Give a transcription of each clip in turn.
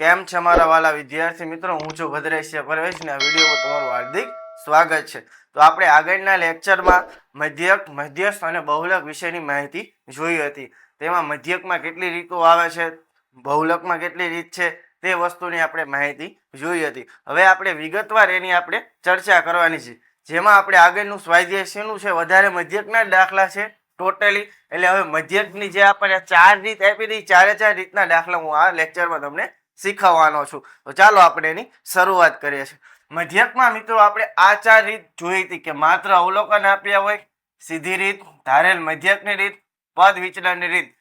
કેમ છે મારા વાલા વિદ્યાર્થી મિત્રો? હું છું ભદ્રેશ્ય પરવેશ ને આ વિડીયોમાં તમારું હાર્દિક સ્વાગત છે. તો આપણે આગળના લેક્ચરમાં મધ્યક, મધ્યસ્થ અને બહુલક વિશેની માહિતી જોઈ હતી. તેમાં મધ્યકમાં કેટલી રીતો આવે છે, બહુલકમાં કેટલી રીત છે, તે વસ્તુની આપણે માહિતી જોઈ હતી. હવે આપણે વિગતવાર એની આપણે ચર્ચા કરવાની છે. જેમાં આપણે આગળનું સ્વાધ્યાય શેનું છે? વધારે મધ્યકના દાખલા છે, ટોટલી. એટલે હવે મધ્યકની જે આપણને ચાર રીત આપી હતી, ચારે ચાર રીતના દાખલા હું આ લેક્ચરમાં તમને શીખવવાનો છું. તો ચાલો આપણે એની શરૂઆત કરીએ છીએ. મધ્યકમાં મિત્રો આપણે આ ચાર રીત જોઈ હતી કે માત્ર અવલોકન આપ્યા હોય, સીધી રીત, ધારેલ મધ્યકની રીત, પદ વિચલનની રીત.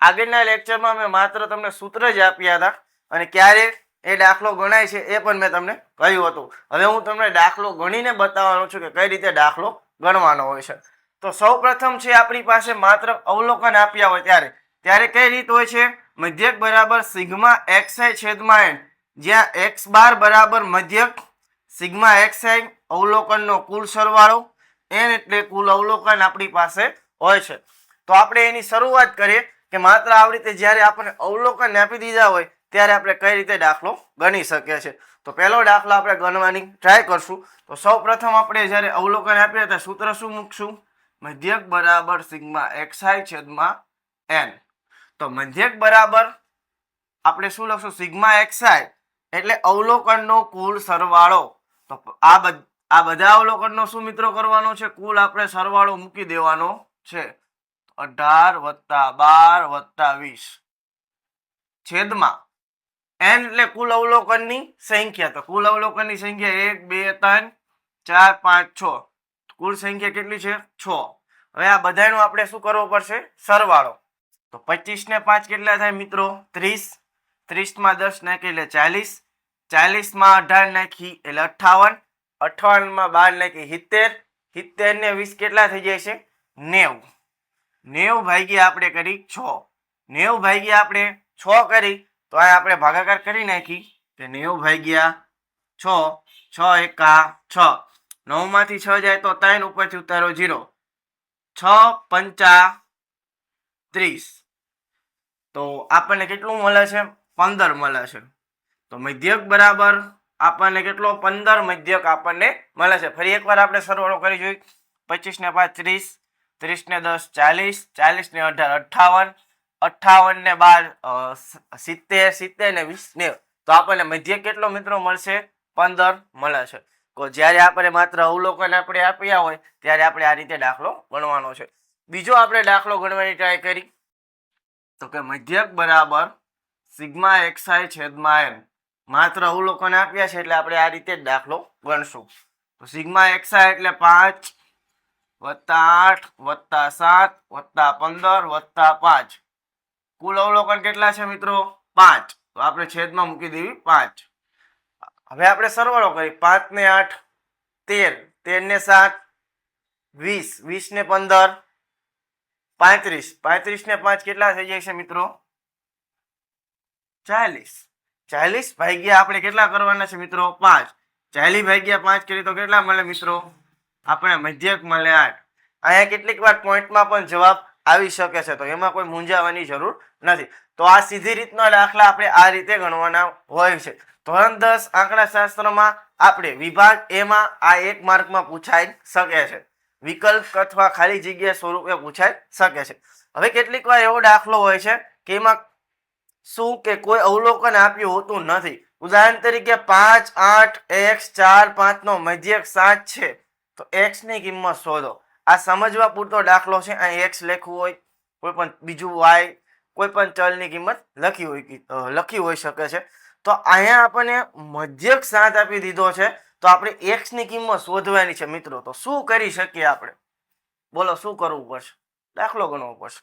આગળના લેક્ચરમાં મેં માત્ર તમને સૂત્ર જ આપ્યા હતા અને ક્યારે એ દાખલો ગણાય છે એ પણ મેં તમને કહ્યું હતું. હવે હું તમને દાખલો ગણીને બતાવવાનો છું કે કઈ રીતે દાખલો ગણવાનો હોય છે. તો સૌ પ્રથમ છે આપણી પાસે માત્ર અવલોકન આપ્યા હોય ત્યારે. ત્યારે કઈ રીત હોય છે? મધ્યક બરાબર સિગ્મા એક્સઆઈ છેદમાં એન. જ્યાં એક્સ બાર બરાબર મધ્યક સિગ્મા એક્સઆઈ અવલોકનનો કુલ સરવાળો. એન એટલે કુલ અવલોકન આપણી પાસે હોય છે. તો આપણે એની શરૂઆત કરીએ કે માત્ર આવી રીતે જ્યારે આપણે અવલોકન આપી દીધા હોય, ત્યારે આપણે કઈ રીતે દાખલો ગણી શકીએ છીએ. તો પહેલો દાખલો આપણે ગણવાની ટ્રાય કરશું. તો સૌ પ્રથમ આપણે જ્યારે અવલોકન આપીએ ત્યારે સૂત્ર શું મૂકશું? મધ્યક બરાબર સિગ્મા એક્સઆઈ છેદમાં એન. તો મધ્યક બરાબર આપણે શું લખશું? સિગ્મા એક્સઆઈ એટલે અવલોકનનો કુલ સરવાળો. તો આ આ બધા અવલોકનનો શું મિત્રો કરવાનો છે? કુલ આપણે સરવાળો મૂકી દેવાનો છે. અઢાર વત્તા બાર વત્તા વીસ. છેદમાં એન એટલે કુલ અવલોકનની સંખ્યા. તો કુલ અવલોકનની સંખ્યા એક, બે, ત્રણ, ચાર, પાંચ, છ. કુલ સંખ્યા કેટલી છે? છ. હવે આ બધાનું આપણે શું કરવો પડશે? સરવાળો. તો પચીસ ને પાંચ કેટલા થાય મિત્રો? ત્રીસ. ત્રીસમાં દસ નાખી એટલે ચાલીસ. ચાલીસમાં અઢાર નાખી એટલે અઠ્ઠાવન અઠાવનમાં બાર નાખી સિત્તેર. સિત્તેર ને વીસ કેટલા થઈ જાય છે? નેવું. નેવું ભાગ્યા આપણે કરી છ. નેવું ભાગ્યા આપણે છ કરી, તો આ આપણે ભાગાકાર કરી નાખી. કે નેવું ભાગ્યા છ. છ એકા છ. નવમાંથી છ જાય તો ત્રણ ઉપરથી ઉતારો જીરો છ પંચા ત્રીસ. તો આપણને કેટલું મળે છે? પંદર મળે છે. તો મધ્યક બરાબર આપણને કેટલો? પંદર મધ્યક આપણને મળે છે. ફરી એકવાર આપણે સરવાળો કરી જોઈ. પચીસ ને પાંચ ત્રીસ ત્રીસ ને દસ ચાલીસ ચાલીસ ને અઢાર અઠ્ઠાવન અઠાવન ને બાર સિત્તેર સિત્તેર ને વીસ, ને તો આપણને મધ્યક કેટલો મિત્રો મળશે? પંદર મળે છે. તો જ્યારે આપણે માત્ર અવલોકન આપણે આપ્યા હોય, ત્યારે આપણે આ રીતે દાખલો ગણવાનો છે. બીજો આપણે દાખલો ગણવાની ટ્રાય કરી. તો કે મધ્યક બરાબર સિગ્મા એક્સઆઈ છેદમાં એન. માત્ર અવલોકન આપ્યા છે એટલે આપણે આ રીતે જ દાખલો ગણશું. તો સિગ્મા એક્સઆઈ એટલે પાંચ વત્તા આઠ વત્તા સાત વત્તા પંદર વત્તા પાંચ. કુલ અવલોકન કેટલા છે મિત્રો? પાંચ. તો આપણે છેદમાં મૂકી દેવી પાંચ. હવે આપણે સરવાળો કરી. પાંચ ને આઠ તેર. તેર ને સાત વીસ. વીસ ને પંદર. પાંત્રીસ. પાંત્રીસ ને પાંચ કેટલા થઈ જાય છે મિત્રો? ચાલીસ. ચાલીસ ભાગ્યા આપણે કેટલા કરવાના છે મિત્રો? પાંચ. ચાલીસ ભાગ્યા પાંચ કરીએ તો કેટલા મળે મિત્રો? આપણે મધ્યક મળે આઠ. અહીંયા કેટલીક વાર પોઈન્ટમાં પણ જવાબ આવી શકે છે, તો એમાં કોઈ મૂંઝાવાની જરૂર નથી. તો આ સીધી રીતના દાખલા આપણે આ રીતે ગણવાના હોય છે. ધોરણ દસ આંકડા શાસ્ત્રમાં આપણે વિભાગ એમાં આ એક માર્કમાં પૂછાઈ શકે છે. વિકલ્પ અથવા ખાલી જગ્યા સ્વરૂપે પૂછાઈ શકે છે. હવે કેટલીક વાર એવો દાખલો હોય છે કે એમાં શું કે કોઈ અવલોકન આપ્યું હોતું નથી. ઉદાહરણ તરીકે પાંચ, આઠ, એક્સ, ચાર પાંચનો મધ્યક સાત છે, તો એક્સની કિંમત શોધો. આ સમજવા પૂરતો દાખલો છે. અહીં એક્સ લખવું હોય, કોઈ પણ બીજું વાય, કોઈ પણ ચલની કિંમત લખી હોય લખી હોઈ શકે છે. તો અહીંયા આપણને મધ્યક સાત આપી દીધો છે. તો આપણે એક્સની કિંમત શોધવાની છે મિત્રો. તો શું કરી શકીએ આપણે? બોલો, શું કરવું પડશે? દાખલો ગણવો પડશે.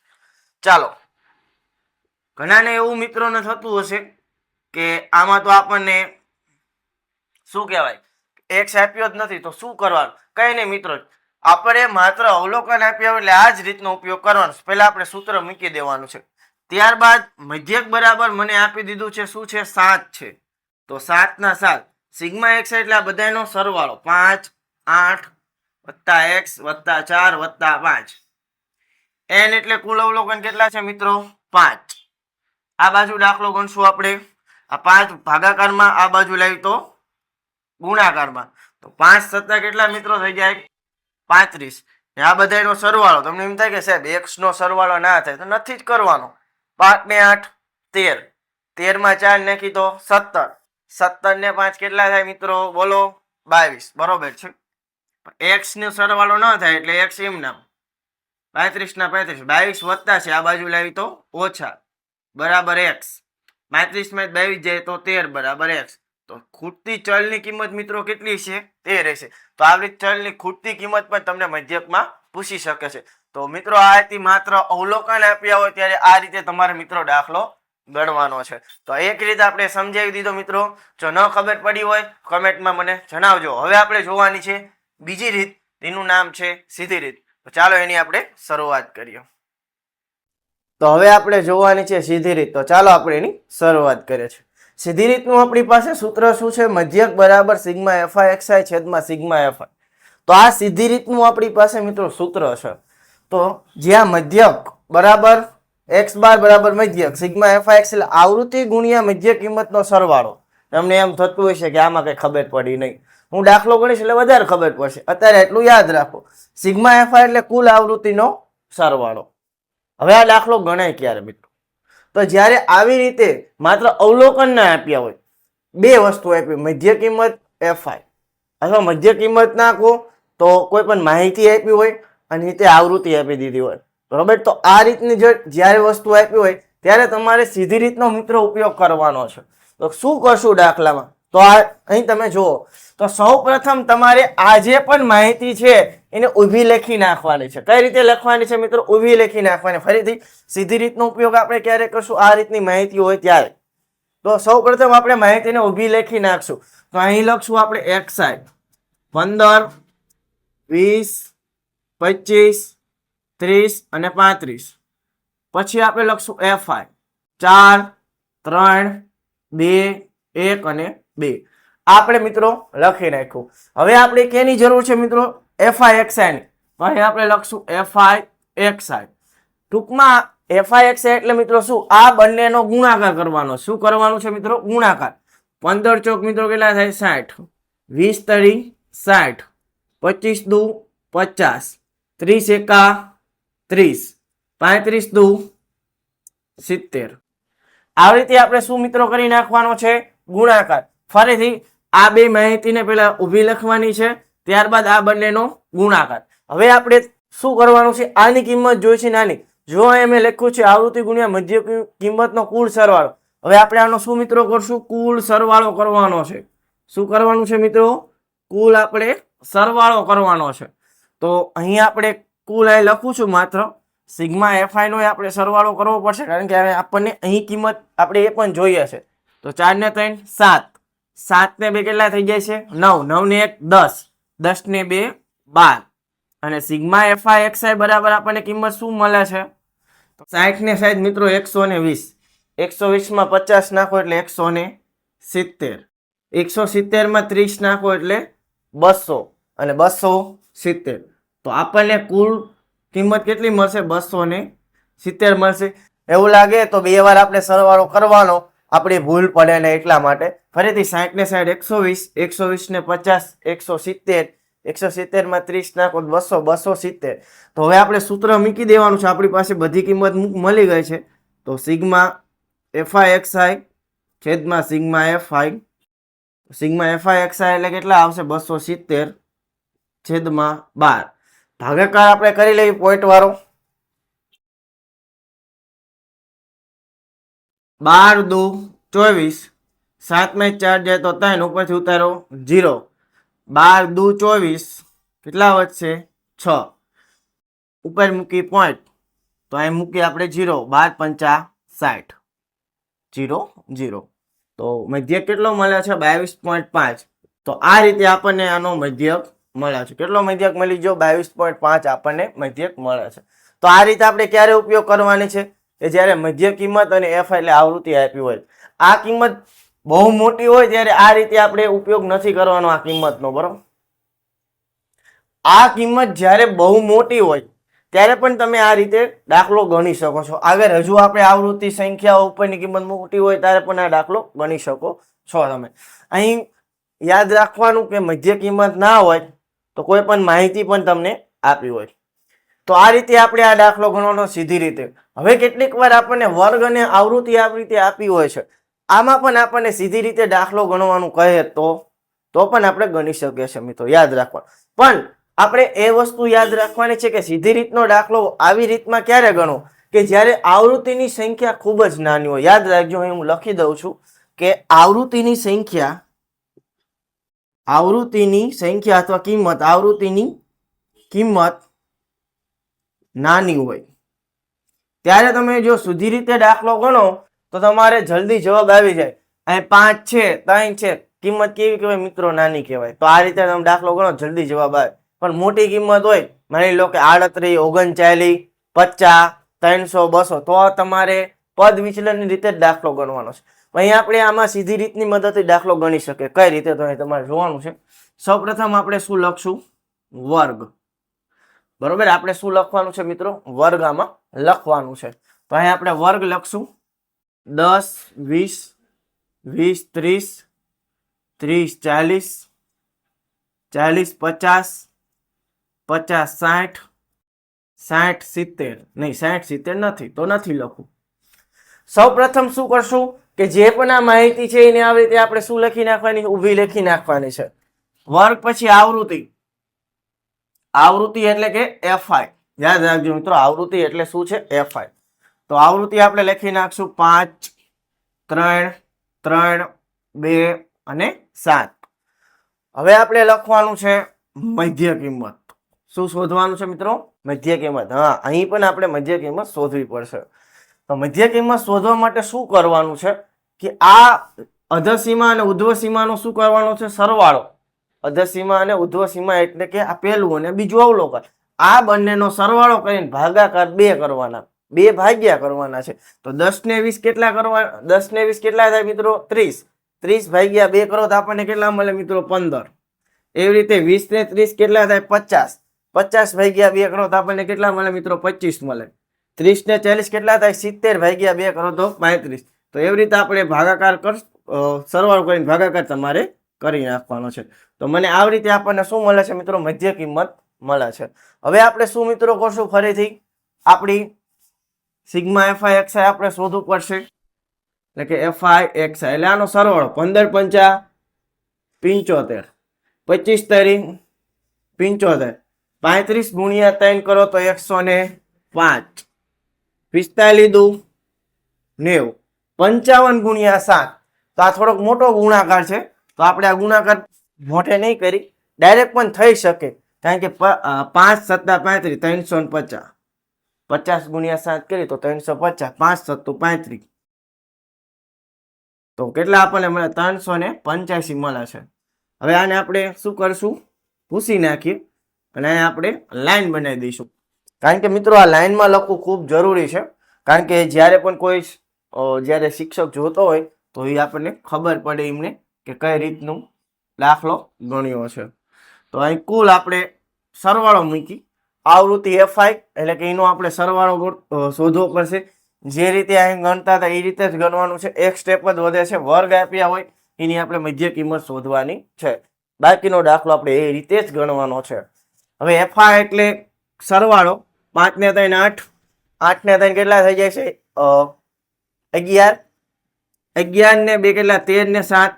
ચાલો. ઘણાને એવું મિત્રોને થતું હશે કે આમાં તો આપણને શું કહેવાય? એક્સ આપ્યો જ નથી, તો શું કરવાનું? કઈ નહીં મિત્રો. આપણે માત્ર અવલોકન આપ્યા એટલે આ જ રીતનો ઉપયોગ કરવાનો પહેલાં આપણે સૂત્ર મૂકી દેવાનું છે. ત્યારબાદ મધ્યક બરાબર મને આપી દીધું છે, શું છે? સાત છે. તો સાત ના સાત. સિગ્મા એક્સ એટલે આ બધાનો સરવાળો. પાંચ, આઠ, વત્તા એક્સ, વત્તા ચાર, વત્તા પાંચ. એન એટલે કુલ અવલોકન કેટલા છે મિત્રો? પાંચ. આ બાજુ દાખલો ગણશું આપણે. આ પાંચ ભાગાકારમાં આ બાજુ લાવી તો ગુણાકારમાં. તો પાંચ સત્તા કેટલા મિત્રો થઈ જાય? પાંત્રીસ. ને આ બધાનો સરવાળો, તમને એમ થાય કે સાહેબ, એક્સનો સરવાળો ના થાય, તો નથી જ કરવાનો. પાંચ ને આઠ, તેર. તેરમાં ચાર નાખી તો સત્તર. સત્તર ને પાંચ કેટલા થાય મિત્રો? બોલો. બાવીસ. બરોબર છે. એક્સ નો સરવાળો ન થાય એટલે એક્સ એમ નામ. પાંત્રીસ ના પાંત્રીસ. બાવીસ વધતા છે. આ બાજુ લાવી તો ઓછા. બરાબર એક્સ પાંત્રીસમાં બાવીસ જાય તો તેર. બરાબર એક્સ તો ખૂટતી ચલની કિંમત મિત્રો કેટલી છે? તે રહેશે તો આવી ચલની ખૂટતી કિંમત પણ તમને મધ્યકમાં પૂછી શકે છે. તો મિત્રો આ હતી માત્ર અવલોકન આપ્યા હોય ત્યારે આ રીતે તમારે મિત્રો દાખલો ગણવાનો છે. તો એક રીતે આપણે સમજાવી દીધો મિત્રો. જો ન ખબર પડી હોય, કમેન્ટમાં મને જણાવજો. હવે આપણે જોવાની છે બીજી રીત. એનું નામ છે સીધી રીત. તો ચાલો એની આપણે શરૂઆત કરીએ. તો હવે આપણે જોવાની છે સીધી રીત. તો ચાલો આપણે એની શરૂઆત કરીએ છીએ. સીધી રીતનું આપણી પાસે સૂત્ર શું છે? મધ્યક બરાબર sigma F I X I છેદમાં સિગ્મા એફઆઈ તો આ સીધી રીતનું આપણી પાસે મિત્રો સૂત્ર છે. તો જ્યાં મધ્યક બરાબર એક્સ બાર બરાબર મધ્યક, સિગ્મા એફઆઈ એક્સ એટલે આવૃત્તિ ગુણ્યા મધ્ય કિંમતનો સરવાળો. તમને એમ થતું છે કે આમાં કંઈ ખબર પડી નહીં. હું દાખલો ગણીશ એટલે વધારે ખબર પડશે. અત્યારે એટલું યાદ રાખો. સિગ્મા એફઆઈ એટલે કુલ આવૃત્તિનો સરવાળો. હવે આ દાખલો ગણાય ક્યારે મિત્રો? તો જ્યારે આવી રીતે માત્ર અવલોકન ના આપ્યા હોય, બે વસ્તુ આપી, મધ્ય કિંમત એફઆઈ અથવા મધ્ય કિંમત નાખો તો કોઈ પણ માહિતી આપી હોય અને તે આવૃત્તિ આપી દીધી હોય. બરોબર? તો આ રીતની જે જ્યારે વસ્તુ આપી હોય, ત્યારે તમારે સીધી રીતનો મિત્રો ઉપયોગ કરવાનો છે. તો શું કરશું દાખલામાં? તો આ અહીં તમે જુઓ. તો સૌ પ્રથમ તમારે આ જે પણ માહિતી છે, એને ઊભી લખી નાખવાની છે. કઈ રીતે લખવાની છે મિત્રો? ઊભી લખી નાખવાની. ફરીથી સીધી રીતનો ઉપયોગ આપણે ક્યારે કરશું? આ રીતની માહિતી હોય ત્યારે. તો સૌ પ્રથમ આપણે માહિતીને ઊભી લખી નાખશું. તો અહીં લખશું આપણે એક્સાઇડ પંદર, વીસ, પચીસ ત્રીસ અને પાંત્રીસ. પછી આપણે લખશું એફઆઈ ચાર, ત્રણ, બે, એક અને બે. આપણે મિત્રો લખી નાખ્યું. હવે આપણે કેની જરૂર છે મિત્રો? એફઆઈ એક્સઆઈ તો અહીં આપણે લખશું એફઆઈ એક્સઆઈ ટૂંકમાં એફઆઈ એક્સઆઈ એટલે મિત્રો શું? આ બંનેનો ગુણાકાર કરવાનો. શું કરવાનું છે મિત્રો? ગુણાકાર. પંદર ચોક મિત્રો કેટલા થાય? સાઠ. વીસ તરી સાઠ. પચીસ દુ પચાસ. ત્રીસ એકા ત્રીસ. પાંત્રીસ દુ સિત્તેર. આવી રીતે આપણે શું મિત્રો કરી નાખવાનો છે ગુણાકાર. ફરીથી આ બે માહિતીને પહેલા ઊભી લખવાની છે, ત્યારબાદ આ બંનેનો ગુણાકાર. હવે આપણે શું કરવાનું છે? આની કિંમત જોઈ છે નાની. જો અહીં મેં લખ્યું છે આવૃત્તિ ગુણ્યા મધ્ય કિંમતનો કુલ સરવાળો. હવે આપણે આનો શું મિત્રો કરશું. કુલ સરવાળો કરવાનો છે. શું કરવાનું છે મિત્રો? કુલ આપણે સરવાળો કરવાનો છે. તો અહીં આપણે કુલ અહીં લખું છું માત્ર. સિગ્મા એફઆઈ નો આપણે સરવાળો કરવો પડશે, કારણ કે હવે આપણને અહીં કિંમત આપણે એ પણ જોઈએ છે. તો ચાર ને ત્રણ, સાત. સાત ને બે કેટલા થઈ જાય છે? નવ. નવ ને એક, દસ. દસ ને બે, બાર. અને સિગ્મા એફઆઈ એક્સઆઈ બરાબર આપણને કિંમત શું મળે છે? સાઠ ને સાઠ મિત્રો એકસો ને વીસ. એકસો વીસમાં પચાસ નાખો એટલે એકસો ને સિત્તેર. એકસો સિત્તેરમાં ત્રીસ નાખો એટલે બસો. અને બસો સિત્તેર. તો આપણને કુલ કિંમત કેટલી મળશે? બસો ને સિત્તેર મળશે. એવું લાગે તો બે વાર આપણે સરવાળો કરવાનો. આપણી ભૂલ પડે ને એટલા માટે. ફરીથી સાઠ ને સાઠ એકસો વીસ એકસો વીસ ને પચાસ, એકસો સિત્તેર. એકસો સિત્તેરમાં ત્રીસ નાખો બસો બસો સિત્તેર. તો હવે આપણે સૂત્ર મૂકી દેવાનું છે. આપણી પાસે બધી કિંમત મળી ગઈ છે. તો sigma f i x i છેદમાં sigma f i sigma f i x i એટલે કેટલા આવશે? બસો સિત્તેર છેદમાં બાર. ભાગાકાર આપણે કરી લેવી પોઈન્ટ વાળો? બાર દુ ચોવીસ, સાતમાં ચાર જાય તો ત્રણ, ઉપરથી ઉતારો જીરો બાર દુ ચોવીસ, કેટલા વધશે? છ. ઉપર મૂકી પોઈન્ટ તો અહીં મૂકી આપણે જીરો બાર પંચા સાઠ. જીરો જીરો તો મધ્યક કેટલો મળે છે? બાવીસ પોઈન્ટ પાંચ. તો આ રીતે આપણને આનો મધ્યક મળે છે. કેટલો મધ્યક મળી ગયો? બાવીસ પોઈન્ટ પાંચ આપણને મધ્યક મળે છે. તો આ રીતે આપણે ક્યારે ઉપયોગ કરવાની છે? કે જ્યારે મધ્ય કિંમત અને એફ એટલે આવૃત્તિ આપી હોય. આ કિંમત બહુ મોટી હોય ત્યારે આ રીતે આપણે ઉપયોગ નથી કરવાનો આ કિંમતનો, બરોબર? આ કિંમત જ્યારે બહુ મોટી હોય, ત્યારે પણ તમે આ રીતે દાખલો ગણી શકો છો. આગળ હજુ આપણે આવૃત્તિ સંખ્યા ઉપરની કિંમત મોટી હોય ત્યારે પણ આ દાખલો ગણી શકો છો તમે. અહીં યાદ રાખવાનું કે મધ્ય કિંમત ના હોય તો કોઈ પણ માહિતી પણ તમને આપી હોય. તો આ રીતે આપણે આ દાખલો ગણવાનો સીધી રીતે. હવે કેટલીક વાર આપણને વર્ગ અને આવૃત્તિ આવી રીતે આપી હોય છે. આમાં પણ આપણને સીધી રીતે દાખલો ગણવાનું કહે તો તો પણ આપણે ગણી શકીએ છીએ મિત્રો. યાદ રાખવા પણ આપણે એ વસ્તુ યાદ રાખવાની છે કે સીધી રીતનો દાખલો આવી રીતમાં ક્યારે ગણો? કે જ્યારે આવૃત્તિની સંખ્યા ખૂબ જ નાની હોય. યાદ રાખજો, હું લખી દઉં છું કે આવૃત્તિની સંખ્યા આવૃત્તિની સંખ્યા અથવા કિંમત, આવૃત્તિની કિંમત નાની હોય. ત્યારે તમે જો સુધી રીતે દાખલો ગણો, તો તમારે જલ્દી જવાબ આવી જાય. અહીં પાંચ છે, ત્રણ છે, કિંમત કેવી કહેવાય? મિત્રો, નાની કહેવાય. તો આ રીતે તમે દાખલો ગણો, જલ્દી જવાબ આવે. પણ મોટી કિંમત હોય, માની લો કે આડત્રીસ, ઓગણચાલીસ, પચાસ, ત્રણસો, બસો, તો તમારે પદ વિચલનની રીતે જ દાખલો ગણવાનો છે. અહીં આપણે આમાં સીધી રીતની મદદથી દાખલો ગણી શકીએ. કઈ રીતે તો અહીં તમારે જોવાનું છે. સૌપ્રથમ આપણે શું લખશું? વર્ગ. બરોબર? આપણે શું લખવાનું છે મિત્રો? વર્ગ આમાં લખવાનું છે. તો અહીં આપણે વર્ગ લખશું. દસ, વીસ વીસ, ત્રીસ ત્રીસ, ચાલીસ ચાલીસ, પચાસ પચાસ, સાઠ સાઠ, સિત્તેર. નહીં, સાઠ, સિત્તેર નથી. તો નથી લખું સૌ પ્રથમ શું કરશું? કે જે પણ આ માહિતી છે એને આવી રીતે આપણે શું લખી નાખવાની ઊભી લખી નાખવાની છે. વર્ગ પછી આવૃત્તિ. આવૃત્તિ એટલે કે એફઆઈ યાદ રાખજો મિત્રો, આવૃત્તિ એટલે શું છે? એફઆઈ તો આવૃત્તિ આપણે લખી નાખશું પાંચ, ત્રણ ત્રણ, બે અને સાત. હવે આપણે લખવાનું છે મધ્ય કિંમત. શું શોધવાનું છે મિત્રો? મધ્ય કિંમત. હા, અહીં પણ આપણે મધ્ય કિંમત શોધવી પડશે. તો મધ્ય કિંમત શોધવા માટે શું કરવાનું છે? કે આ અધસીમા અને ઉધ્વસીમાનો શું કરવાનો છે? સરવાળો. અધસીમા અને ઉધ્વસીમા એટલે કે આ પહેલું અને બીજું અવલોકન. આ બંનેનો સરવાળો કરીને ભાગાકાર બે કરવાના. બે ભાગ્યા કરવાના છે. તો દસ ને વીસ કેટલા કરવા, દસ ને વીસ કેટલા થાય મિત્રો? ત્રીસ. ત્રીસ ભાગ્યા બે કરો તો આપણને કેટલા મળે મિત્રો? પંદર. એવી રીતે વીસ ને ત્રીસ કેટલા થાય? પચાસ. પચાસ ભાગ્યા બે કરો તો આપણને કેટલા મળે મિત્રો? પચીસ મળે. ત્રીસ ને ચાલીસ કેટલા થાય? સિત્તેર ભાગ્યા બે કરો તો પાંત્રીસ. તો એવી રીતે આપણે ભાગાકાર કર સરવાળો કરીને ભાગાકાર તમારે કરી નાખવાનો છે. તો મને આવી રીતે આપણને શું મળે છે મિત્રો? મધ્ય કિંમત મળે છે. હવે આપણે શું મિત્રો કરશું? ફરીથી આપણી સિગ્મા એફઆઈ એક્સઆઈ આપણે શોધવું પડશે. એટલે કે એફઆઈ એક્સઆઈ એટલે આનો સરવાળો પંદર પંચા પિંચોતેર. પચીસ તેરી પિંચોતેર. પાંત્રીસ ગુણ્યા ત્રણ કરો તો એકસો ને પાંચ. પિસ્તાલીસ દુ નેવું. પંચાવન ગુણ્યા સાત. તો આ થોડોક મોટો ગુણાકાર છે. તો આપણે આ ગુણાકાર મોટે નહીં કરી, ડાયરેક્ટ પણ થઈ શકે. કારણ કે પાંચ સત્તા પાંત્રીસ, ત્રણસો ને પચાસ. પચાસ ગુણ્યા સાત કરી તો ત્રણસો પચાસ, પાંચ સત્તુ પાંત્રીસ. તો કેટલા આપણને મળે? ત્રણસો ને પંચ્યાસી મળે છે. હવે આને આપણે શું કરશું? ભૂસી નાખીએ. અને આપણે લાઈન બનાવી દઈશું. કારણ કે મિત્રો, આ લાઈનમાં લખવું ખૂબ જરૂરી છે. કારણ કે જ્યારે પણ કોઈ જ્યારે શિક્ષક જોતો હોય તો એ આપણને ખબર પડે એમને કે કઈ રીતનું દાખલો ગણ્યો છે. તો અહીં કુલ આપણે સરવાળો મૂકી. આવૃત્તિ એફઆઈ એટલે કે એનો આપણે સરવાળો શોધવો પડશે. જે રીતે અહીં ગણતા હતા એ રીતે જ ગણવાનું છે. એક સ્ટેપ જ વધે છે. વર્ગ આપ્યા હોય એની આપણે મધ્ય કિંમત શોધવાની છે. બાકીનો દાખલો આપણે એ રીતે જ ગણવાનો છે. હવે એફઆઈ એટલે સરવાળો પાંચને ત્રણ આઠ. આઠને ત્રણ કેટલા થઈ જાય છે? અગિયાર અગિયાર ને બે કેટલા? તેર ને સાત,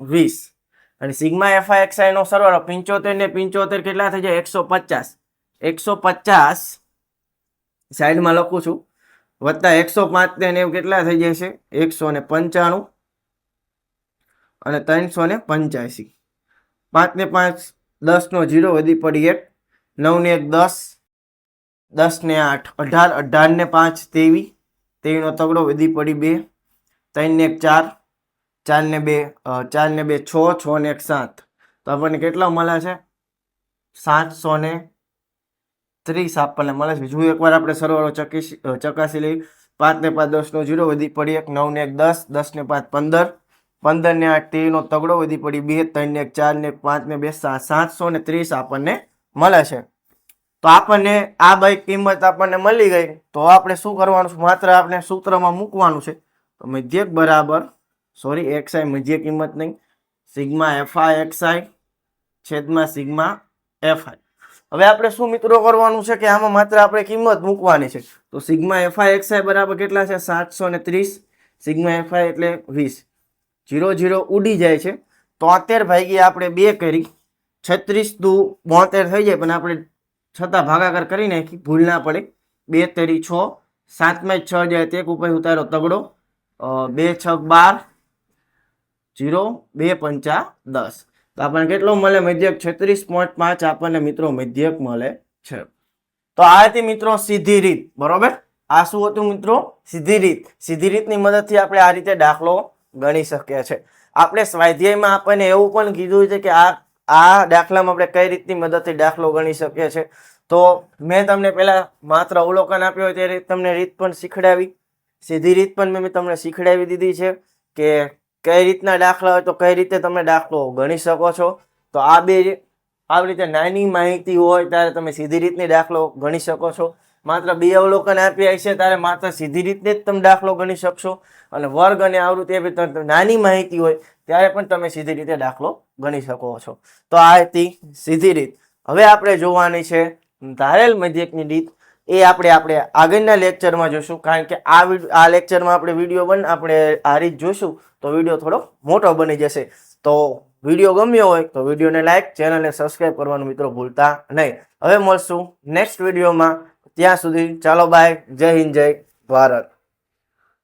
વીસ. અને સિગ્મા એફઆઈ એક્સઆઈ નો સરવાળો પંચોતેર ને પંચોતેર કેટલા થઈ જાય? એકસો પચાસ. એકસો પચાસ સાઈડમાં લખું છું. વત્તા એકસો પાંચ ને નેવું કેટલા થઈ જશે? એકસો ને પંચાણું અને ત્રણસો ને પંચ્યાસી. પાંચ ને પાંચ દસનો જીરો વધી પડી એક. નવ ને એક, દસ. દસ ને આઠ, અઢાર અઢાર ને પાંચ તેવી તેવીનો તગડો, વધી પડી બે, ત્રણને એક ચાર ચાર ને બે ચારને બે છ છ ને એક સાત. તો આપણને કેટલા મળે છે? સાતસો ને ત્રીસ આપણને મળે છે. બીજું એકવાર આપણે સરવાળો ચકીસી ચકાસી લઈએ. પાંચ ને પાંચ દસનો જીરો, વધી પડી એક નવ ને એક દસ દસ ને પાંચ પંદર પંદર ને આઠ તેરનો તગડો, વધી પડી બે ત્રણ ને એક ચાર ને એક પાંચ ને બે સાત સાતસો ને ત્રીસ આપણને મળે છે. તો આપણને આ બાઈક કિંમત આપણને મળી ગઈ. તો આપણે શું કરવાનું માત્ર આપણે સૂત્રમાં મૂકવાનું છે. તો મધ્યક બરાબર સોરી એક્સઆઈ મધ્ય કિંમત નહીં, sigma F I X I છેદમાં સિગ્મા એફઆઈ હવે આપણે શું મિત્રો કરવાનું છે કે આમાં માત્ર આપણે કિંમત મૂકવાની છે? તો સિગ્મા એફઆઈ એક્સઆઈ બરાબર કેટલા છે? સાતસો ને ત્રીસ, સિગ્મા એફઆઈ એટલે વીસ. જીરો જીરો ઉડી જાય છે. તોતેર ભાગી આપણે બે કરી. છત્રીસ દુ બોતેર થઈ જાય, પણ આપણે છતાં ભાગાકાર કરી નાખી. ભૂલ ના પડે. બે તેરી છ. સાતમાં છ જાય તે ઉપાય ઉતારો તગડો. બે છ બાર. જીરો, બે પંચા દસ. તો આપણને કેટલો મળે? મધ્યક છત્રીસ પોઈન્ટ પાંચ આપણને મિત્રો મધ્યક મળે છે. તો આ હતી મિત્રો સીધી રીત. બરોબર? આ શું હતું મિત્રો? સીધી રીત. સીધી રીતની મદદથી આપણે આ રીતે દાખલો ગણી શકીએ છે આપણે સ્વાધ્યાયમાં આપણને એવું પણ કીધું છે કે આ આ દાખલામાં આપણે કઈ રીતની મદદથી દાખલો ગણી શકીએ છે તો મેં તમને પહેલાં માત્ર અવલોકન આપ્યું હોય તે રીત તમને રીત પણ શીખડાવી. સીધી રીત પણ મેં તમને શીખડાવી દીધી છે કે કઈ રીતના દાખલા હોય તો કઈ રીતે તમે દાખલો ગણી શકો છો. તો આ બે આવી રીતે નાની માહિતી હોય ત્યારે તમે સીધી રીતની દાખલો ગણી શકો છો. માત્ર બે અવલોકન આપ્યા છે ત્યારે માત્ર સીધી રીતને જ તમે દાખલો ગણી શકશો. અને વર્ગ અને આવૃત્તિ એ નાની માહિતી હોય, ત્યારે પણ તમે સીધી રીતે દાખલો ગણી શકો છો. તો આ હતી સીધી રીત. હવે આપણે જોવાની છે, ધારેલ મધ્યકની રીત. એ આપણે આપણે આગળના લેક્ચરમાં જોઈશું કારણ કે આ આ લેક્ચરમાં આપણે વીડિયો બન, આપણે આ રીત જોઈશું તો વીડિયો થોડો મોટો બની જશે. તો વીડિયો ગમ્યો હોય, તો વિડીયોને લાઈક, ચેનલને સબસ્ક્રાઈબ કરવાનું મિત્રો ભૂલતા નહીં. હવે મળશું નેક્સ્ટ વિડીયોમાં. ત્યાં સુધી ચાલો બાય. જય હિન્દ જય ભારત.